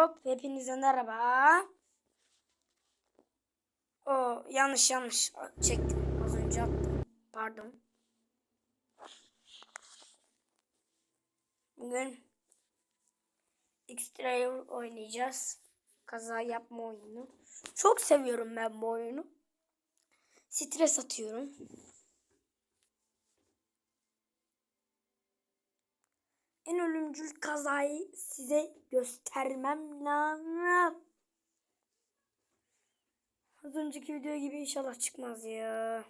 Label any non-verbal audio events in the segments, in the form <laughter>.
Hop hepinize merhaba. O yanlış yanlış çektim. Az önce attım. Pardon. Bugün X-Trail oynayacağız. Kaza yapma oyunu. Çok seviyorum ben bu oyunu. Stres atıyorum. En ölümcül kazayı size göstermem lazım. Az önceki video gibi inşallah çıkmaz ya.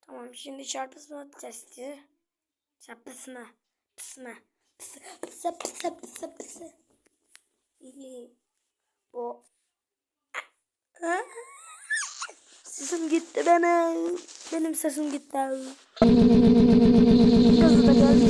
Tamam şimdi çarpışma testi. Çarpışma. Pısma. Pısı pısı pısı pısı pısı. İyi. Bu. Sesim gitti benim. Benim sesim gitti. Gazı da geldi.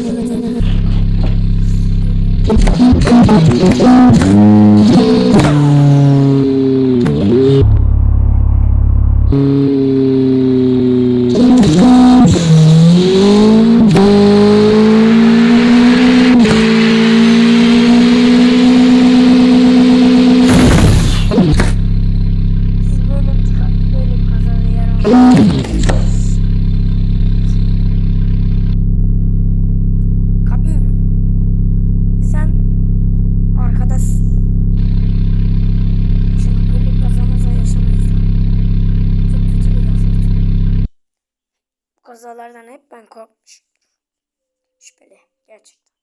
Şüpheli. Gerçekten.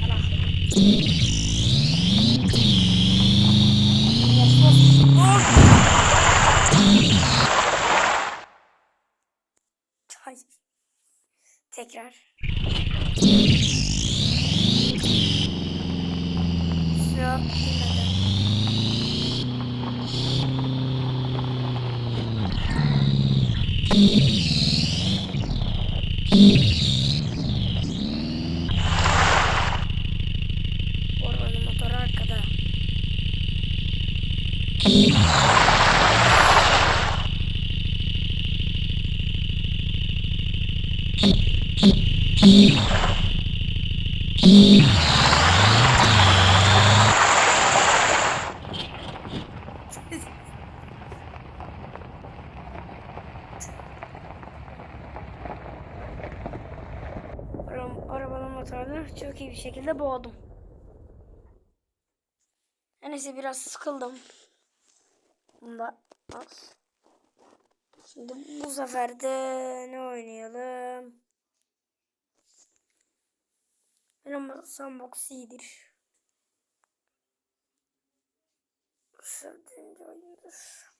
Salak. Hayır. Tekrar. Sıra Arabanın motorunu çok iyi bir şekilde boğdum. Neyse biraz sıkıldım. Bunda az. Şimdi bu sefer de ne oynayalım? Benim sandbox iyidir. Sevdiğim bir oyundur.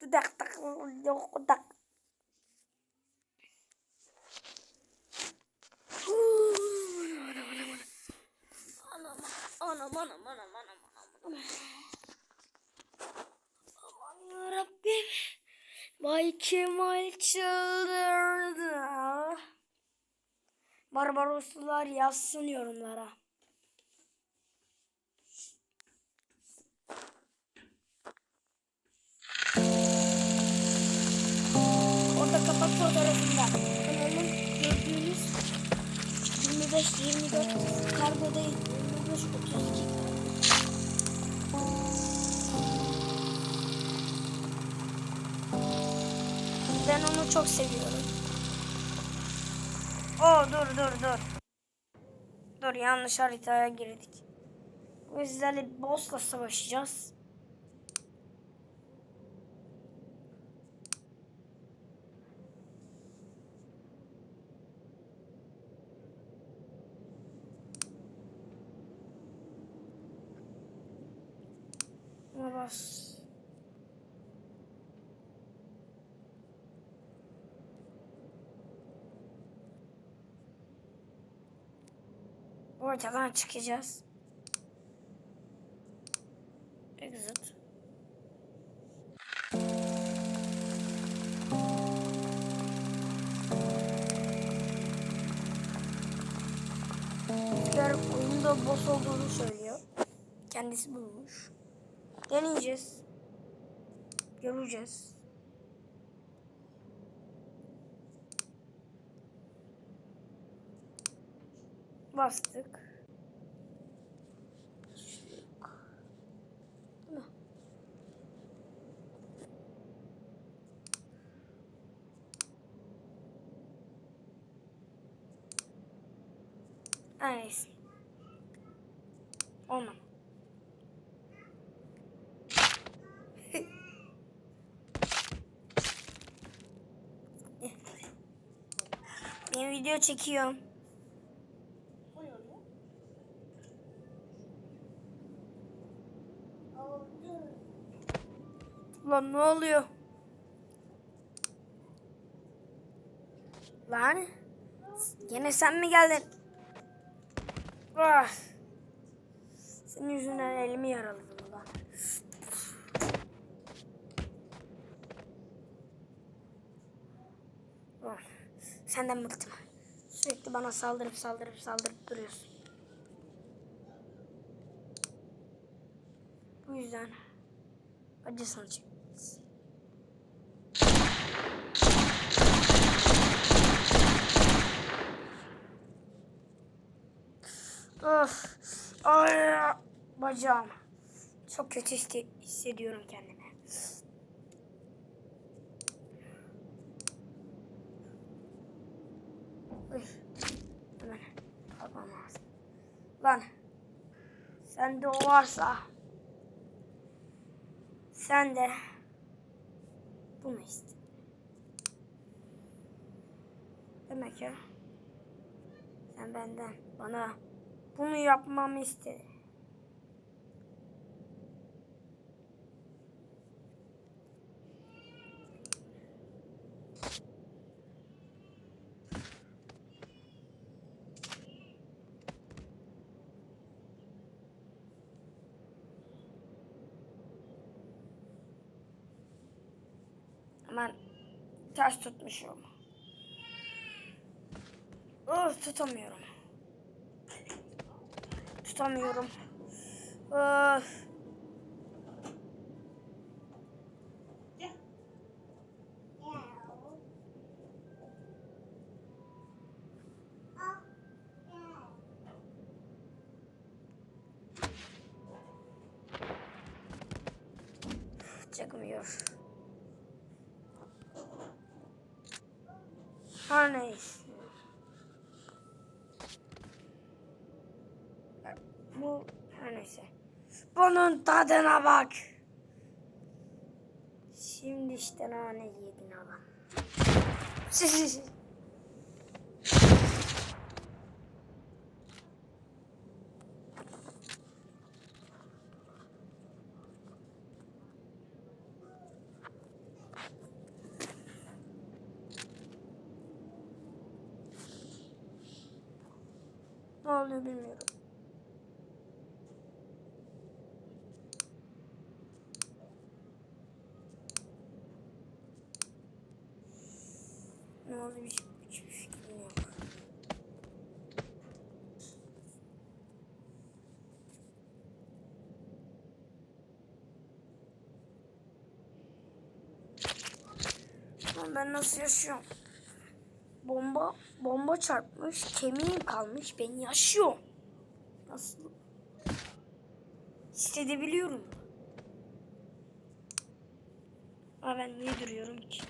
Dudak tak yok dak. Anam anam anam anam anam anam. Aman yarabbim. Bay Kemal çıldırdı. Barbaroslular yazsın yorumlara. Orada kapak fotoğrafında kanalın gördüğünüz 25-24 kargo değil 25-32 Ben onu çok seviyorum. Oo dur dur dur. Dur yanlış haritaya girdik. Bu sizlerle boss'la savaşacağız. Bas. Ortadan çıkacağız. Exit. Rüzgar oyunda boss olduğunu söylüyor. Kendisi bulmuş. Deneyeceğiz. Göreceğiz. Bastık. Neyse. Olmadı. <laughs> Ben video çekiyorum. Lan ne oluyor? Lan yine sen mi geldin? Ah. Senin yüzünden elimi yaraladım lan. Oh. Senden bıktım. Sürekli bana saldırıp saldırıp saldırıp duruyorsun. Bu yüzden acısını çekeceğiz. Of. Ay, bacağım. Çok kötü hisse- hissediyorum kendimi. Hemen kalkmam lazım. Lan. Sende o varsa sen de bunu iste. Demek ya. Sen benden bana bunu yapmamı istedi. Hemen ters tutmuşum. Of tutamıyorum. Tutamıyorum. Of. Çıkmıyor. Her neyse. Bu her neyse. Bunun tadına bak. Şimdi işte nane yedin adam. <laughs> ne oluyor bilmiyorum. Ne oldu hiç, hiçbir fikrim yok. Lan ben nasıl yaşıyorum? Bomba bomba çarpmış, kemiğim kalmış, ben yaşıyorum. Nasıl? Hissedebiliyorum. Ama ben niye duruyorum ki?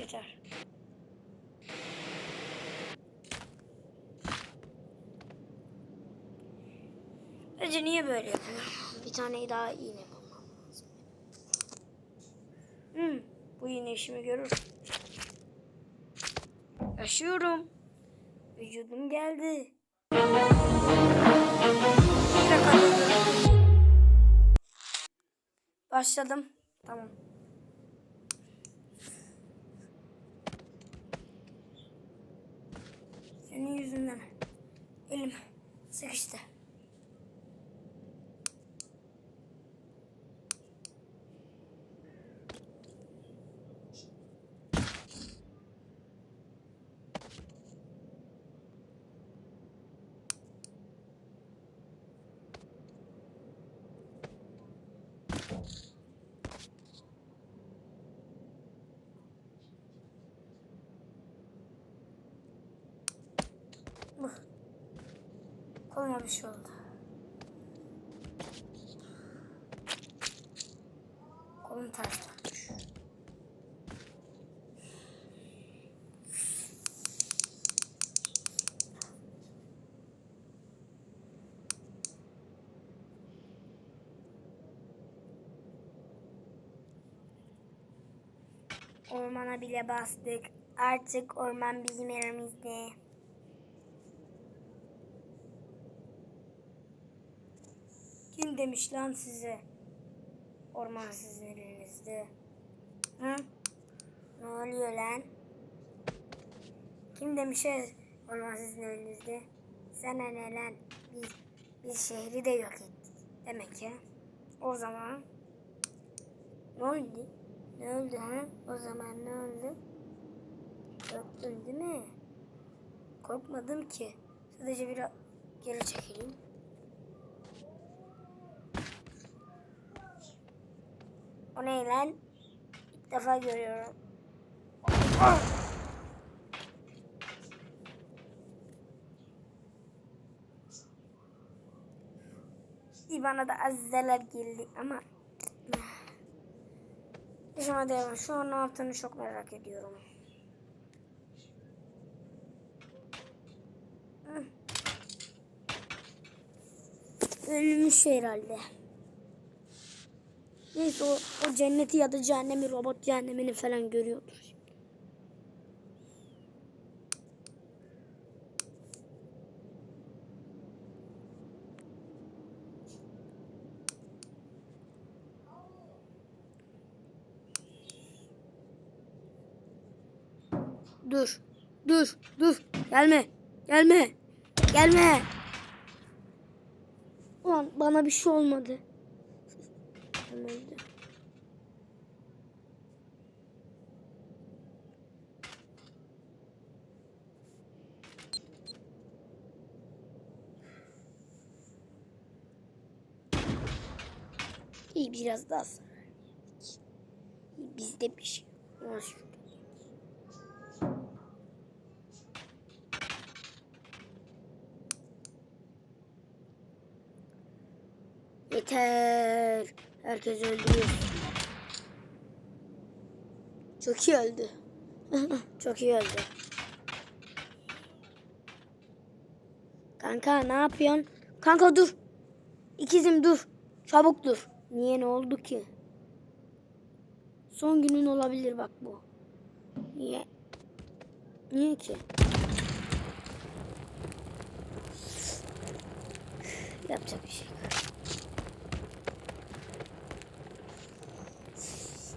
Yeter. Bence niye böyle yapıyor? Bir tane daha iğne bu iğne işimi görür. Yaşıyorum. Vücudum geldi. Başladım. Tamam. Senin yüzünden elim sıkıştı. Koluma bir şey oldu. Kolum ters. Ormana bile bastık. Artık orman bizim elimizde. Kim demiş lan size? Orman sizin elinizde. Hı? Ne oluyor lan? Kim demiş orman sizin elinizde? Sana ne lan? Biz, biz şehri de yok ettik. Demek ki. O zaman ne oldu? Ne oldu ha? O zaman ne oldu? Korktun değil mi? Korkmadım ki. Sadece biraz geri çekileyim. O ne lan? İlk defa görüyorum. Bir bana da azzeler geldi ama Yaşama devam. Şu an ne yaptığını çok merak ediyorum. Ölmüş herhalde. Neyse o, o cenneti ya da cehennemi robot cehennemini falan görüyordur. Dur. Dur. Dur. Gelme. Gelme. Gelme. Ulan bana bir şey olmadı. Adam öldü. İyi biraz daha sonra. Bizde bir şey. Şurada. Yeter. Herkes öldürüyor. Çok iyi öldü. <laughs> Çok iyi öldü. Kanka ne yapıyorsun? Kanka dur. İkizim dur. Çabuk dur. Niye ne oldu ki? Son günün olabilir bak bu. Niye? Niye ki? Yapacak bir şey yok.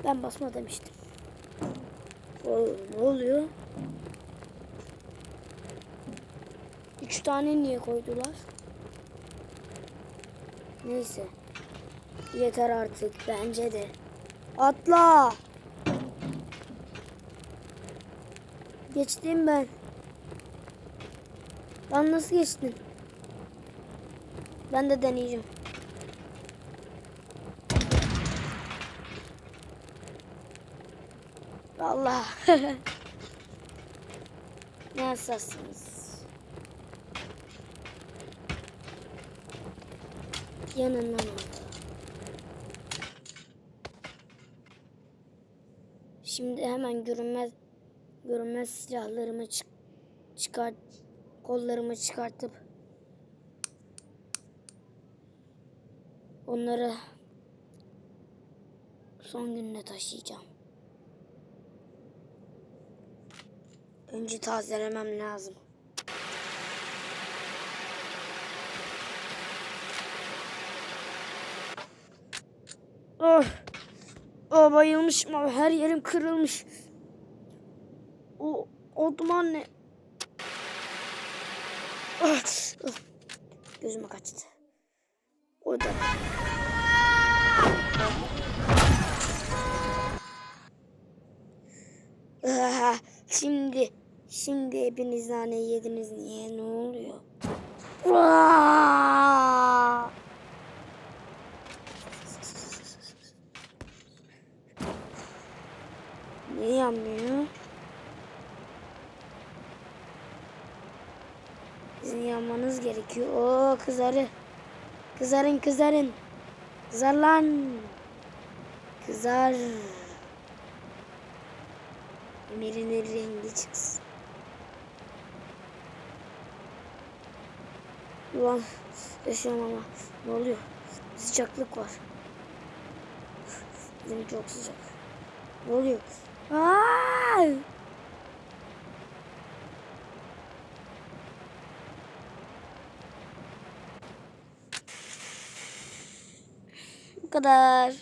Ben basma demiştim. Oo, ne oluyor? Üç tane niye koydular? Neyse. Yeter artık bence de. Atla. Geçtim ben. Lan nasıl geçtin? Ben de deneyeceğim. Allah. <laughs> ne hassassınız. Yanından oldu. Şimdi hemen görünmez görünmez silahlarımı çık çıkart kollarımı çıkartıp onları son gününe taşıyacağım. Önce tazelemem lazım. Oh. Oh bayılmışım abi. Her yerim kırılmış. O, o duman ne? Ah, ah. Gözüme kaçtı. Orada. Şimdi, Şimdi hepiniz nane yediniz niye ne oluyor? Aa! Niye yanmıyor? Sizin yanmanız gerekiyor. O kızarı. Kızarın kızarın. Kızar lan. Kızar. Emir'in rengi çıksın. Ulan yaşıyorum ama ne oluyor? Sıcaklık var. Benim çok sıcak. Ne oluyor? Aa! Bu kadar.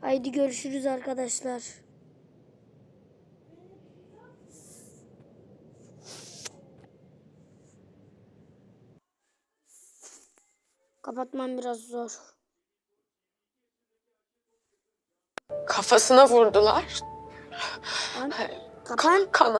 Haydi görüşürüz arkadaşlar. Kapatmam biraz zor. Kafasına vurdular. Kapan. Kan